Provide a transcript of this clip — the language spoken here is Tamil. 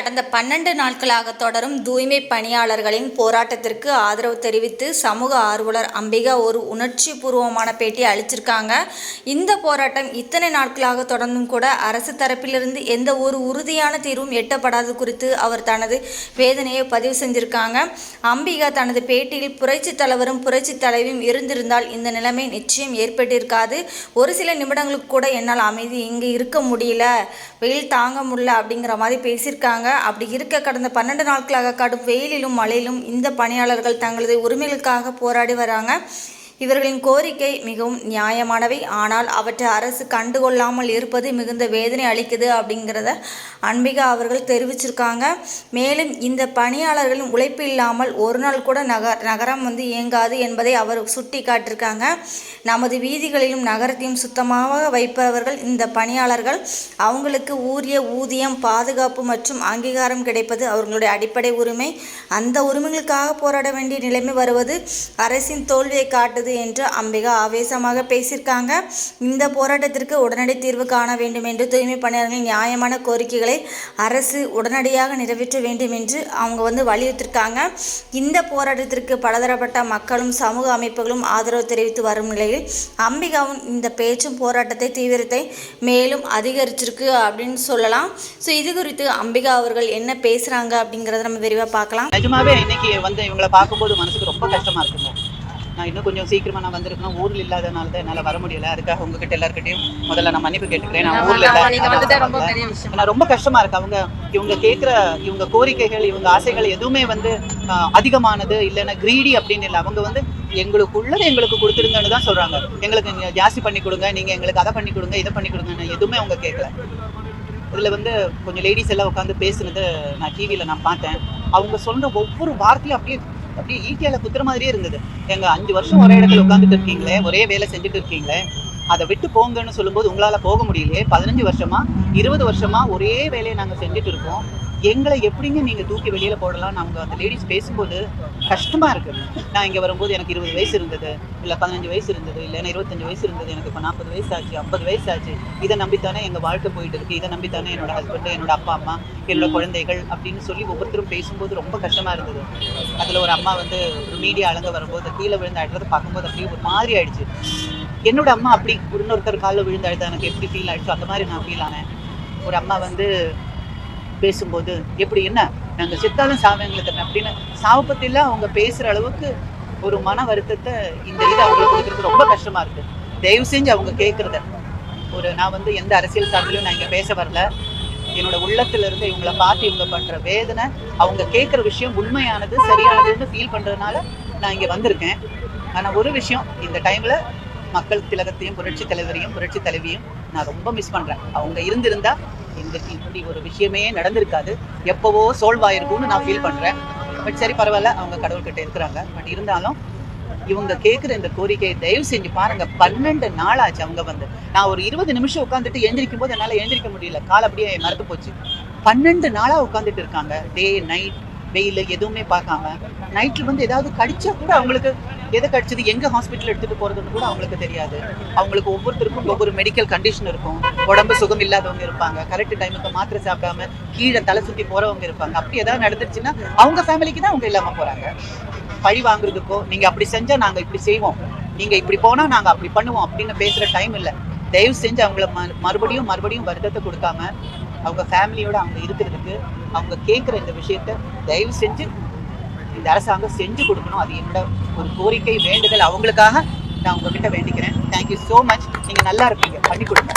கடந்த பன்னெண்டு நாட்களாக தொடரும் தூய்மை பணியாளர்களின் போராட்டத்திற்கு ஆதரவு தெரிவித்து சமூக ஆர்வலர் அம்பிகா ஒரு உணர்ச்சி பூர்வமான பேட்டி அளிச்சிருக்காங்க. இந்த போராட்டம் இத்தனை நாட்களாக தொடர்ந்தும் கூட அரசு தரப்பிலிருந்து எந்த ஒரு உறுதியான தீர்வும் எட்டப்படாதது குறித்து அவர் தனது வேதனையை பதிவு செஞ்சிருக்காங்க. அம்பிகா தனது பேட்டியில் புரட்சி தலைவரும் புரட்சி தலைவியும் இருந்திருந்தால் இந்த நிலைமை நிச்சயம் ஏற்பட்டிருக்காது. ஒரு சில நிமிடங்களுக்கு கூட என்னால் அமைதி இங்கே இருக்க முடியல. வெயில் தாங்க முடியல அப்படிங்கிற மாதிரி பேசியிருக்காங்க. அப்படி இருக்க கடந்த பன்னெண்டு நாட்களாக கடும் வெயிலிலும் மழையிலும் இந்த பணியாளர்கள் தங்களது உரிமைகளுக்காக போராடி வராங்க. இவர்களின் கோரிக்கை மிகவும் நியாயமானவை. ஆனால் அவற்றை அரசு கண்டுகொள்ளாமல் இருப்பது மிகுந்த வேதனை அளிக்குது அப்படிங்கிறத அன்பிகா அவர்கள் தெரிவிச்சிருக்காங்க. மேலும் இந்த பணியாளர்களின் உழைப்பு இல்லாமல் ஒரு நாள் கூட நகர் நகரம் வந்து இயங்காது என்பதை அவர் சுட்டி காட்டியிருக்காங்க நமது வீதிகளிலும் நகரத்தையும் சுத்தமாக வைப்பவர்கள் இந்த பணியாளர்கள். அவங்களுக்கு ஊரிய ஊதியம் பாதுகாப்பு மற்றும் அங்கீகாரம் கிடைப்பது அவர்களுடைய அடிப்படை உரிமை. அந்த உரிமைகளுக்காக போராட வேண்டிய நிலைமை வருவது அரசின் தோல்வியை காட்டுது என்று அம்பிகா ஆவேசமாக பேசியிருக்காங்க. இந்த போராட்டத்திற்கு உடனடி தீர்வு காண வேண்டும் என்று தூய்மை பணியாளர்கள் நியாயமான கோரிக்கைகளை அரசு உடனடியாக நிறைவேற்ற வேண்டும் என்று அவங்க வந்து வலியுறுத்திருக்காங்க இந்த போராட்டத்திற்கு பலதரப்பட்ட மக்களும் சமூக அமைப்புகளும் ஆதரவு தெரிவித்து வரும் நிலையில் அம்பிகாவும் இந்த பேச்சும் போராட்டத்தை தீவிரத்தை மேலும் அதிகரிச்சிருக்கு அப்படின்னு சொல்லலாம். ஸோ இது குறித்து அம்பிகா அவர்கள் என்ன பேசுகிறாங்க அப்படிங்கிறத நம்ம விரிவாக பார்க்கலாம். நிஜமாவே இன்னைக்கு வந்து இவங்களை பார்க்கும்போது மனசுக்கு ரொம்ப கஷ்டமா இருக்குங்க. நான் இன்னும் கொஞ்சம் சீக்கிரமா நான் வந்திருக்கணும். ஊர்ல இல்லாதனால தான் என்னால வர முடியல. அதுக்காக உங்ககிட்ட எல்லாருக்கிட்டையும் முதல்ல நான் மன்னிப்பு கேட்டுக்கிறேன். நான் ஊர்ல இல்லாத நான் ரொம்ப கஷ்டமா இருக்கு. அவங்க இவங்க கேட்குற இவங்க கோரிக்கைகள் இவங்க ஆசைகள் எதுவுமே வந்து அதிகமானது இல்லைன்னா கிரீடி அப்படின்னு இல்லை. அவங்க வந்து எங்களுக்கு உள்ளதை எங்களுக்கு கொடுத்துருங்கன்னு தான் சொல்றாங்க. எங்களுக்கு நீங்க ஜாஸ்தி பண்ணி கொடுங்க நீங்க எங்களுக்கு அதை பண்ணி கொடுங்க இதை பண்ணி கொடுங்கன்னு எதுவுமே அவங்க கேட்கல இதுல வந்து கொஞ்சம் லேடிஸ் எல்லாம் உட்காந்து பேசுனது நான் டிவியில நான் பார்த்தேன். அவங்க சொல்ற ஒவ்வொரு வார்த்தையும் அப்படியே அப்படியே ஈட்டியால குத்துற மாதிரியே இருந்தது. எங்க அஞ்சு வருஷம் ஒரே இடத்துல உட்காந்துட்டு இருக்கீங்களே ஒரே வேலை செஞ்சுட்டு இருக்கீங்களே அதை விட்டு போங்கன்னு சொல்லும்போது உங்களால போக முடியலையே. பதினஞ்சு வருஷமா இருபது வருஷமா ஒரே வேலையை நாங்க செஞ்சுட்டு இருக்கோம். எங்களை எப்படிங்க நீங்க தூக்கி வெளியில போடலாம் நாங்கள் அந்த லேடிஸ் பேசும்போது கஷ்டமா இருக்கு. நான் இங்க வரும்போது எனக்கு இருபது வயசு இருந்தது இல்ல பதினஞ்சு வயசு இருந்தது இல்லைன்னா இருபத்தஞ்சு வயசு இருந்தது எனக்கு இப்போ நாற்பது வயசு ஆச்சு ஐம்பது வயசு ஆச்சு. இதை நம்பித்தானே எங்க வாழ்க்கை போயிட்டு இருக்கு. இதை நம்பித்தானே என்னோட ஹஸ்பண்ட் என்னோட அப்பா அம்மா என்னோட குழந்தைகள் அப்படின்னு சொல்லி ஒவ்வொருத்தரும் பேசும்போது ரொம்ப கஷ்டமா இருந்தது. அதுல ஒரு அம்மா வந்து ஒரு மீடியா அலங்க வரும்போது கீழே விழுந்து அழுறத பார்க்கும்போது அப்படியே ஒரு மாதிரி ஆயிடுச்சு. என்னோட அம்மா அப்படி இன்னொருத்தர் காலில் விழுந்து அழுதா எனக்கு எப்படி ஃபீல் ஆயிடுச்சோ அந்த மாதிரி நான் ஃபீல் ஆனேன். ஒரு அம்மா வந்து பேசும்போது எப்படி என்ன? நாங்க செத்தாலும் சாவங்களுக்கு அப்படின்னு சாவை பத்திலாம் அவங்க பேசுற அளவுக்கு ஒரு மன வருத்தத்தை இந்த இது அவங்களுக்கு கொடுக்குறது ரொம்ப கஷ்டமா இருக்கு. தயவு செஞ்சு அவங்க கேட்குறத ஒரு நான் வந்து எந்த அரசியல் சார்பிலும் நான் இங்க பேச வரல. என்னோட உள்ளத்துல இருந்து இவங்கள பார்த்து இவங்க பண்ற வேதனை அவங்க கேட்குற விஷயம் உண்மையானது சரியானதுன்னு ஃபீல் பண்றதுனால நான் இங்க வந்திருக்கேன். ஆனா ஒரு விஷயம் இந்த டைம்ல மக்கள் திலகத்தையும் புரட்சி தலைவரையும் புரட்சி தலைவியும் நான் ரொம்ப மிஸ் பண்றேன். அவங்க இருந்திருந்தா எங்களுக்கு இப்படி ஒரு விஷயமே நடந்திருக்காது. எப்போவோ சோல்வ் ஆயிருக்கும்னு நான் ஃபீல் பண்ணுறேன் பட் சரி பரவாயில்ல. அவங்க கடவுள்கிட்ட இருக்கிறாங்க. பட் இருந்தாலும் இவங்க கேட்குற இந்த கோரிக்கையை தயவு செஞ்சு பாருங்க. பன்னெண்டு நாள் ஆச்சு அவங்க வந்து. நான் ஒரு இருபது நிமிஷம் உட்காந்துட்டு எழுந்திரிக்கும் போது என்னால் எழுந்திரிக்க முடியல. கால் அப்படியே மறந்து போச்சு. பன்னெண்டு நாளாக உட்காந்துட்டு இருக்காங்க. டே நைட் வெயில் எதுவுமே பார்க்காம. நைட்டில் வந்து ஏதாவது கடிச்சா கூட அவங்களுக்கு எது கடிச்சது எங்க ஹாஸ்பிட்டல் எடுத்துட்டு போறதுன்னு கூட அவங்களுக்கு தெரியாது. அவங்களுக்கு ஒவ்வொருத்தருக்கும் ஒவ்வொரு மெடிக்கல் கண்டிஷன் இருக்கும். உடம்பு சுகம் இல்லாதவங்க இருப்பாங்க. கரெக்ட் டைமுக்கு மாத்திரை சாப்பிடாம கீழே தலை சுத்தி போறவங்க இருப்பாங்க. அப்படி ஏதாவது நடந்துருச்சுன்னா அவங்க ஃபேமிலிக்கு தான் அவங்க இல்லாம போறாங்க. பழி வாங்குறதுக்கோ நீங்க அப்படி செஞ்சா நாங்க இப்படி செய்வோம். நீங்க இப்படி போனா நாங்க அப்படி பண்ணுவோம் அப்படின்னு பேசுற டைம் இல்ல. தயவு செஞ்சு அவங்கள மறுபடியும் மறுபடியும் வருத்தத்தை கொடுக்காம அவங்க ஃபேமிலியோட அவங்க இருக்கிறதுக்கு அவங்க கேட்குற இந்த விஷயத்த தயவு செஞ்சு இந்த அரசாங்கம் செஞ்சு கொடுக்கணும். அது என்னோட ஒரு கோரிக்கை வேண்டுதல். அவங்களுக்காக நான் உங்ககிட்ட வேண்டிக்கிறேன். தேங்க்யூ ஸோ மச் நீங்க நல்லா இருப்பீங்க. பண்ணி கொடுங்க.